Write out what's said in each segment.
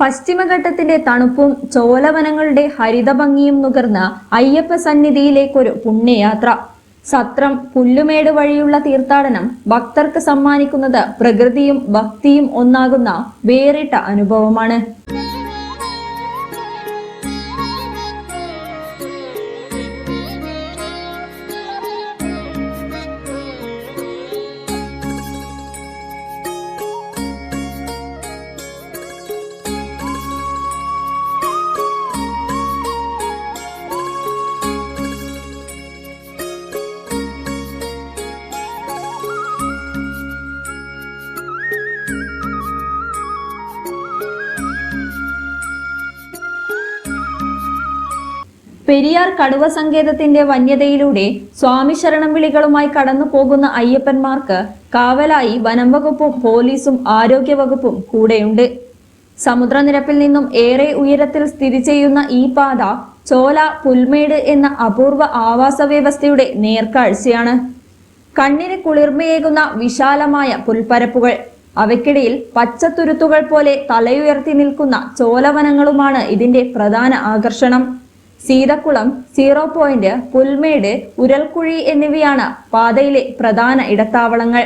പശ്ചിമഘട്ടത്തിന്റെ തണുപ്പും ചോലവനങ്ങളുടെ ഹരിതഭംഗിയും നുകർന്ന അയ്യപ്പ സന്നിധിയിലേക്കൊരു പുണ്യയാത്ര. സത്രം പുല്ലുമേട് വഴിയുള്ള തീർത്ഥാടനം ഭക്തർക്ക് സമ്മാനിക്കുന്നത് പ്രകൃതിയും ഭക്തിയും ഒന്നാകുന്ന വേറിട്ട അനുഭവമാണ്. പെരിയാർ കടുവ സങ്കേതത്തിന്റെ വന്യതയിലൂടെ സ്വാമി ശരണം വിളികളുമായി കടന്നു പോകുന്ന അയ്യപ്പന്മാർക്ക് കാവലായി വനംവകുപ്പും പോലീസും ആരോഗ്യവകുപ്പും കൂടെയുണ്ട്. സമുദ്രനിരപ്പിൽ നിന്നും ഏറെ ഉയരത്തിൽ സ്ഥിതി ചെയ്യുന്ന ഈ പാത ചോല പുൽമേട് എന്ന അപൂർവ ആവാസ വ്യവസ്ഥയുടെ നേർക്കാഴ്ചയാണ്. കണ്ണിന് കുളിർമയേകുന്ന വിശാലമായ പുൽപ്പരപ്പുകൾ. അവയ്ക്കിടയിൽ പച്ചത്തുരുത്തുകൾ പോലെ തലയുയർത്തി നിൽക്കുന്ന ചോലവനങ്ങളുമാണ് ഇതിന്റെ പ്രധാന ആകർഷണം. സീതക്കുളം സീറോ പോയിന്റ് പുൽമേട് ഉരൽക്കുഴി എന്നിവയാണ് പാതയിലെ പ്രധാന ഇടത്താവളങ്ങൾ.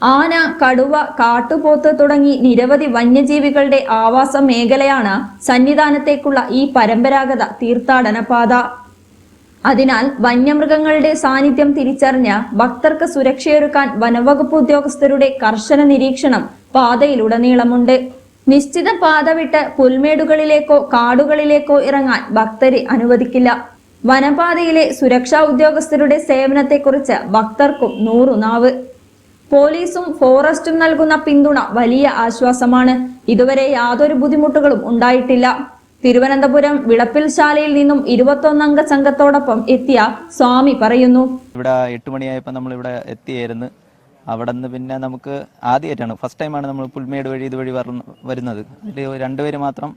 ആന കടുവ കാട്ടുപോത്ത് തുടങ്ങി നിരവധി വന്യജീവികളുടെ ആവാസ മേഖലയാണ് സന്നിധാനത്തേക്കുള്ള ഈ പരമ്പരാഗത തീർത്ഥാടന പാത. അതിനാൽ വന്യമൃഗങ്ങളുടെ സാന്നിധ്യം തിരിച്ചറിഞ്ഞ് ഭക്തർക്ക് സുരക്ഷയൊരുക്കാൻ വനവകുപ്പ് ഉദ്യോഗസ്ഥരുടെ കർശന നിരീക്ഷണം പാതയിലുടനീളമുണ്ട്. നിശ്ചിത പാത വിട്ട് പുൽമേടുകളിലേക്കോ കാടുകളിലേക്കോ ഇറങ്ങാൻ ഭക്തരെ അനുവദിക്കില്ല. വനപാതയിലെ സുരക്ഷാ ഉദ്യോഗസ്ഥരുടെ സേവനത്തെക്കുറിച്ച് ഭക്തർക്കും നൂറു നാവ് പോലീസും ഫോറസ്റ്റും നൽകുന്ന പിന്തുണ വലിയ ആശ്വാസമാണ്. ഇതുവരെ യാതൊരു ബുദ്ധിമുട്ടുകളും ഉണ്ടായിട്ടില്ല. തിരുവനന്തപുരം വിളപ്പിൽ ശാലയിൽ നിന്നും ഇരുപത്തൊന്നംഗ സംഘത്തോടൊപ്പം എത്തിയ സ്വാമി പറയുന്നു. ഇവിടെ എട്ട് മണിയായപ്പോൾ നമ്മൾ ഇവിടെ എത്തിയായിരുന്നു. അവിടെ നിന്ന് പിന്നെ നമുക്ക് ആദ്യമായിട്ടാണ് ഫസ്റ്റ് ടൈമാണ് നമ്മൾ പുൽമേട് വഴി ഇതുവഴി വരുന്ന വരുന്നത്. അതിൽ രണ്ടുപേര് മാത്രം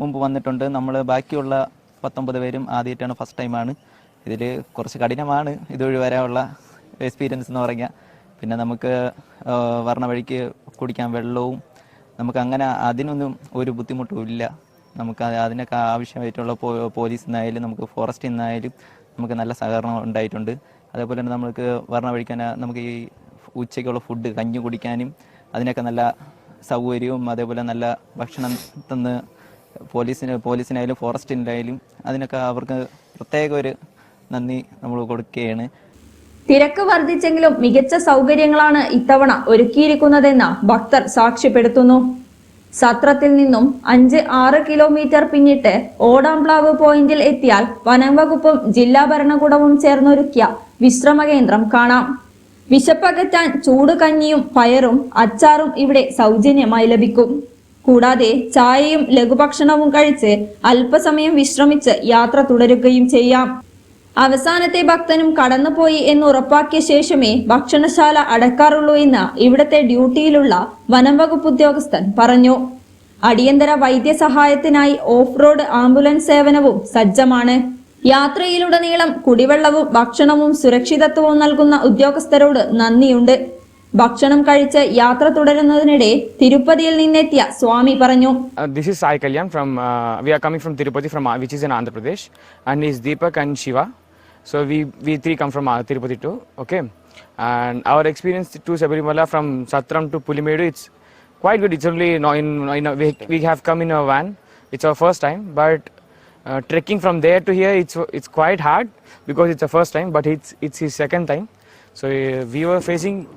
മുമ്പ് വന്നിട്ടുണ്ട്. നമ്മൾ ബാക്കിയുള്ള പത്തൊമ്പത് പേരും ആദ്യമായിട്ടാണ് ഫസ്റ്റ് ടൈമാണ് ഇതിൽ കുറച്ച് കഠിനമാണ് ഇതുവഴി വരാനുള്ള എക്സ്പീരിയൻസ് എന്ന് പറഞ്ഞാൽ പിന്നെ നമുക്ക് വരണ വഴിക്ക് കുടിക്കാൻ വെള്ളവും നമുക്ക് അങ്ങനെ അതിനൊന്നും ഒരു ബുദ്ധിമുട്ടും ഇല്ല. നമുക്ക് അത് അതിനൊക്കെ ആവശ്യമായിട്ടുള്ള പോ- പോലീസിൽ നിന്നായാലും നമുക്ക് ഫോറസ്റ്റിൽ നിന്നായാലും നമുക്ക് നല്ല സഹകരണം ഉണ്ടായിട്ടുണ്ട്. അതേപോലെ തന്നെ നമുക്ക് വരണ വഴിക്കാൻ നമുക്ക് ഈ ഉച്ചയ്ക്കുള്ള ഫുഡ് കഞ്ഞി കുടിക്കാനും അതിനൊക്കെ നല്ല സൗകര്യവും അതേപോലെ നല്ല ഭക്ഷണം തന്ന് പോലീസിന് പോലീസിനായാലും ഫോറസ്റ്റിനായാലും അതിനൊക്കെ അവർക്ക് പ്രത്യേക ഒരു നന്ദി നമ്മൾ കൊടുക്കുകയാണ്. തിരക്ക് വർദ്ധിച്ചെങ്കിലും മികച്ച സൗകര്യങ്ങളാണ് ഇത്തവണ ഒരുക്കിയിരിക്കുന്നതെന്ന് ഭക്തർ സാക്ഷ്യപ്പെടുത്തുന്നു. സത്രത്തിൽ നിന്നും അഞ്ച് ആറ് കിലോമീറ്റർ പിന്നിട്ട് ഓടാംപ്ലാവ് പോയിന്റിൽ എത്തിയാൽ വനം വകുപ്പും ജില്ലാ ഭരണകൂടവും ചേർന്നൊരുക്കിയ വിശ്രമ കേന്ദ്രം കാണാം. വിശപ്പകറ്റാൻ ചൂട് കഞ്ഞിയും പയറും അച്ചാറും ഇവിടെ സൗജന്യമായി ലഭിക്കും. കൂടാതെ ചായയും ലഘുഭക്ഷണവും കഴിച്ച് അല്പസമയം വിശ്രമിച്ച് യാത്ര തുടരുകയും ചെയ്യാം. അവസാനത്തെ ഭക്തനും കടന്നുപോയി എന്ന് ഉറപ്പാക്കിയ ശേഷമേ ഭക്ഷണശാല അടക്കാറുള്ളൂ എന്ന് ഇവിടത്തെ ഡ്യൂട്ടിയിലുള്ള വനം വകുപ്പ് ഉദ്യോഗസ്ഥൻ പറഞ്ഞു. അടിയന്തര വൈദ്യസഹായത്തിനായി ഓഫ് റോഡ് ആംബുലൻസ് സേവനവും സജ്ജമാണ്. യാത്രയിലുടനീളം കുടിവെള്ളവും ഭക്ഷണവും സുരക്ഷിതത്വവും നൽകുന്ന ഉദ്യോഗസ്ഥരോട് നന്ദിയുണ്ട് ഭക്ഷണം കഴിച്ച് യാത്ര തുടരുന്നതിനിടെ തിരുപ്പതിയിൽ നിന്നെത്തിയ സ്വാമി പറഞ്ഞു Uh, this is Sai Kalyan from, uh, we are coming from Tirupati, from, uh, which is in Andhra Pradesh, and is Deepak and Shiva. So we, we three come from uh, Tirupati too, okay? And our experience to Sabarimala from Satram to Pulimedu, it's quite good. It's only, no, in, in a, we, we uh, trekking from there to here, it's, it's quite hard because it's the first time, but it's, it's his second time. So uh, we were facing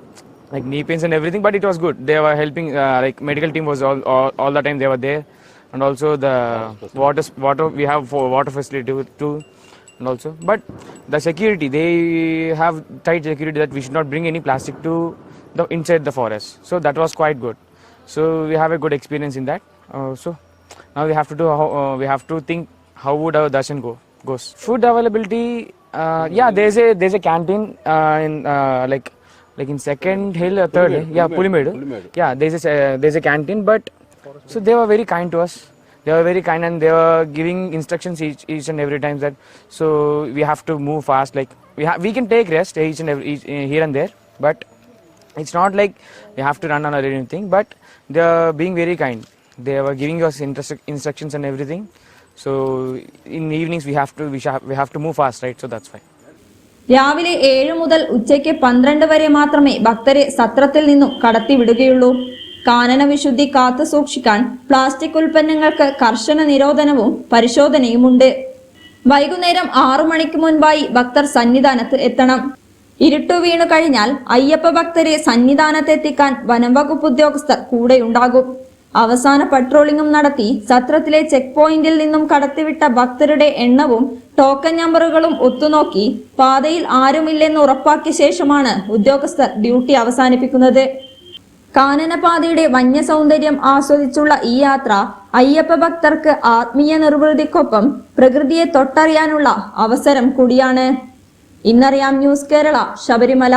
like knee pains and everything, but it was good. They were helping, uh, like medical team was all, all, all the time they were there, and also the water water we have for water facility too, and also. But the security they have tight security that we should not bring any plastic to the inside the forest. So that was quite good. So we have a good experience in that. Uh, so now we have to do uh, we have to think how would our darshan go goes. Food availability, uh, yeah, there's a there's a canteen uh, in uh, like like in second hill or third hill, yeah, Pulimedu. Yeah, there's a uh, there's a canteen, but so they were very kind to us. They were very kind and they were giving instructions each, each and every time that so we have to move fast. Like we ha- we can take rest each and every each, uh, here and there, but it's not like you have to run on or anything, but they're being very kind. They were giving us instru- instructions and everything. So in evenings we have to we, shall, we have to move fast, right? So that's fine. രാവിലെ ഏഴ് മുതൽ ഉച്ചയ്ക്ക് പന്ത്രണ്ട് വരെ മാത്രമേ ഭക്തരെ സത്രത്തിൽ നിന്നും കടത്തിവിടുകയുള്ളൂ കാനന വിശുദ്ധി കാത്തു സൂക്ഷിക്കാൻ പ്ലാസ്റ്റിക് ഉൽപ്പന്നങ്ങൾക്ക് കർശന നിരോധനവും പരിശോധനയുമുണ്ട് വൈകുന്നേരം ആറു മണിക്ക് മുൻപായി ഭക്തർ സന്നിധാനത്ത് എത്തണം ഇരുട്ടു വീണു കഴിഞ്ഞാൽ അയ്യപ്പ ഭക്തരെ സന്നിധാനത്തെത്തിക്കാൻ വനംവകുപ്പ് ഉദ്യോഗസ്ഥർ കൂടെയുണ്ടാകും അവസാന പട്രോളിംഗും നടത്തി സത്രത്തിലെ ചെക്ക് പോയിന്റിൽ നിന്നും കടത്തിവിട്ട ഭക്തരുടെ എണ്ണവും ടോക്കൺ നമ്പറുകളും ഒത്തുനോക്കി പാതയിൽ ആരുമില്ലെന്ന് ഉറപ്പാക്കിയ ശേഷമാണ് ഉദ്യോഗസ്ഥർ ഡ്യൂട്ടി അവസാനിപ്പിക്കുന്നത്. കാനനപാതയുടെ വന്യ സൗന്ദര്യം ആസ്വദിച്ചുള്ള ഈ യാത്ര അയ്യപ്പ ഭക്തർക്ക് ആത്മീയ നിർവൃതിക്കൊപ്പം പ്രകൃതിയെ തൊട്ടറിയാനുള്ള അവസരം കൂടിയാണ്. ഇന്നറിയാം ന്യൂസ് കേരള ശബരിമല.